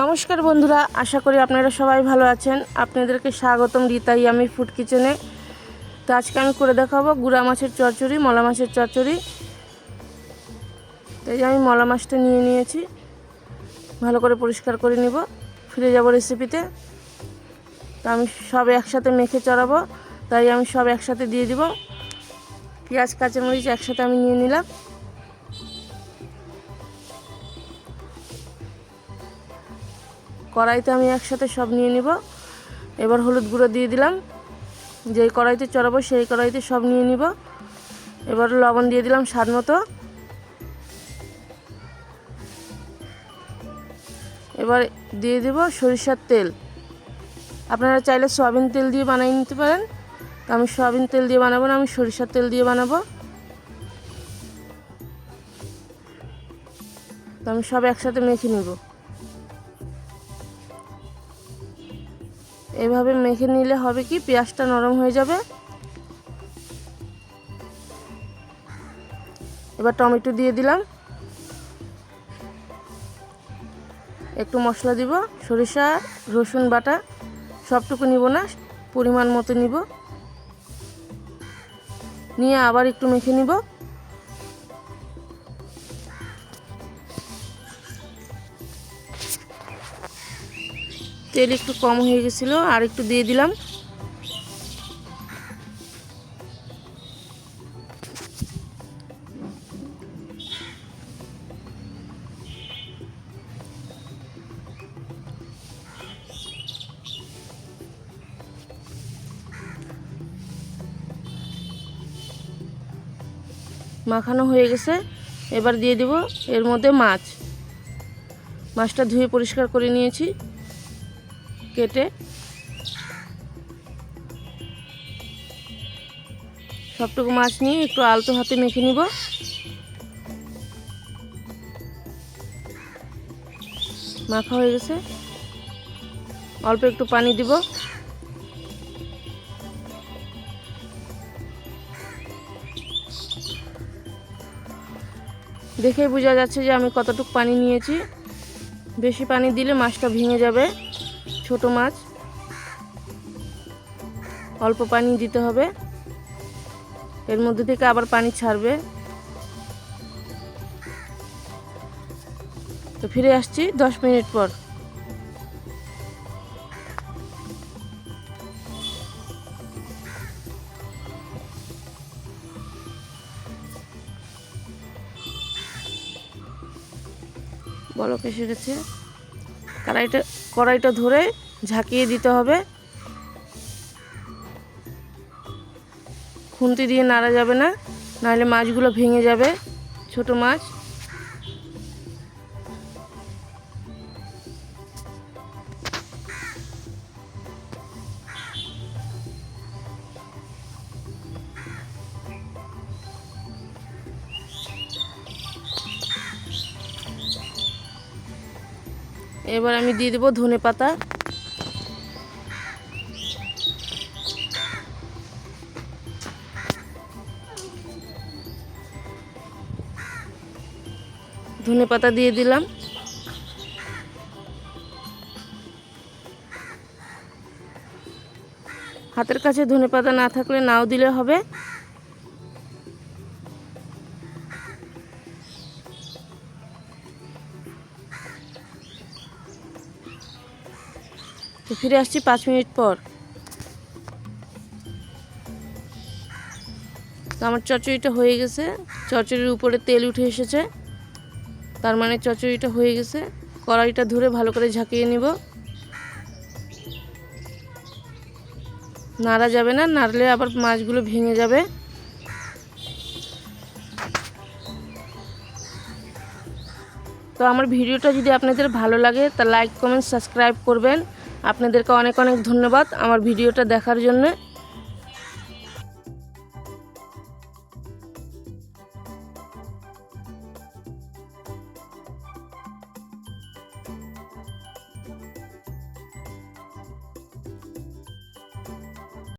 নমস্কার বন্ধুরা, আশা করি আপনারা সবাই ভালো আছেন। আপনাদেরকে স্বাগতম রীতাই আমি ফুড কিচেনে। তো আজকে আমি করে দেখাবো গুড়া মাছের চচ্চড়ি, মলা মাছের চচ্চড়ি। তাই আমি মলা মাছটা নিয়ে নিয়েছি। ভালো করে পরিষ্কার করে নিব। ফিরে যাব রেসিপিতে তো আমি সব একসাথে মেখে চড়াবো। তাই আমি সব একসাথে দিয়ে দিব। পেঁয়াজ, কাঁচামরিচ একসাথে আমি নিয়ে নিলাম। কড়াইতে আমি একসাথে সব নিয়ে নিব। এবার হলুদ গুঁড়ো দিয়ে দিলাম। যেই কড়াইতে চড়াবো সেই কড়াইতে সব নিয়ে নিব। এবার লবণ দিয়ে দিলাম স্বাদ মতো। এবার দিয়ে দিব সরিষার তেল। আপনারা চাইলে সয়াবিন তেল দিয়ে বানিয়ে নিতে পারেন। তো আমি সয়াবিন তেল দিয়ে বানাবো না, আমি সরিষার তেল দিয়ে বানাবো। তো আমি সব একসাথে মেখে নিব। এভাবে মেখে নিলে হবে কি? পেঁয়াজটা নরম হয়ে যাবে। এবার টমেটো দিয়ে দিলাম। একটু মশলা দিব, সরিষা, রসুন বাটা, সবটুকু নিব না, পরিমাণ মতো নিব। নিয়ে আবার একটু মেখে নিব। তেল একটু কম হয়ে গেছিল, আর একটু দিয়ে দিলাম। মাখানো হয়ে গেছে, এবার দিয়ে দিব এর মধ্যে মাছ। মাছটা ধুয়ে পরিষ্কার করে নিয়েছি। কেটে সবটুকু মাছ নিয়ে একটু আলতো হাতে মেখে নিব। মাখা হয়ে গেছে। অল্প একটু পানি দিব। দেখেই বোঝা যাচ্ছে যে আমি কতটুকু পানি নিয়েছি। বেশি পানি দিলে মাছটা ভেঙে যাবে। ছোট মাছ। অল্প পানি দিতে হবে। এর মধ্যে থেকে আবার পানি ছাড়বে। তো ফিরে আসছি দশ মিনিট পর। বলক এসে গেছে। কড়াইটা কড়াইটা ধরে ঝাঁকিয়ে দিতে হবে। খুন্তি দিয়ে নাড়া যাবে না, নাহলে মাছগুলো ভেঙে যাবে, ছোট মাছ। এবার আমি দিয়ে দেবো ধনে পাতা। ধনে পাতা দিয়ে দিলাম। হাতের কাছে ধনে পাতা না থাকলে নাও দিলে হবে। ফিরে আসছি পাঁচ মিনিট পর। আমার চচড়িটা হয়ে গেছে। চচড়ির উপরে তেল উঠে এসেছে। তার মানে চচড়িটা হয়ে গেছে। কড়াইটা ধরে ভালো করে ঝাঁকিয়ে নিব। নাড়া যাবে না, নাড়লে আবার মাছগুলো ভেঙে যাবে। তো আমার ভিডিওটা যদি আপনাদের ভালো লাগে, তা লাইক, কমেন্ট, সাবস্ক্রাইব করবেন। আপনাদেরকে অনেক অনেক ধন্যবাদ আমার ভিডিওটা দেখার জন্য।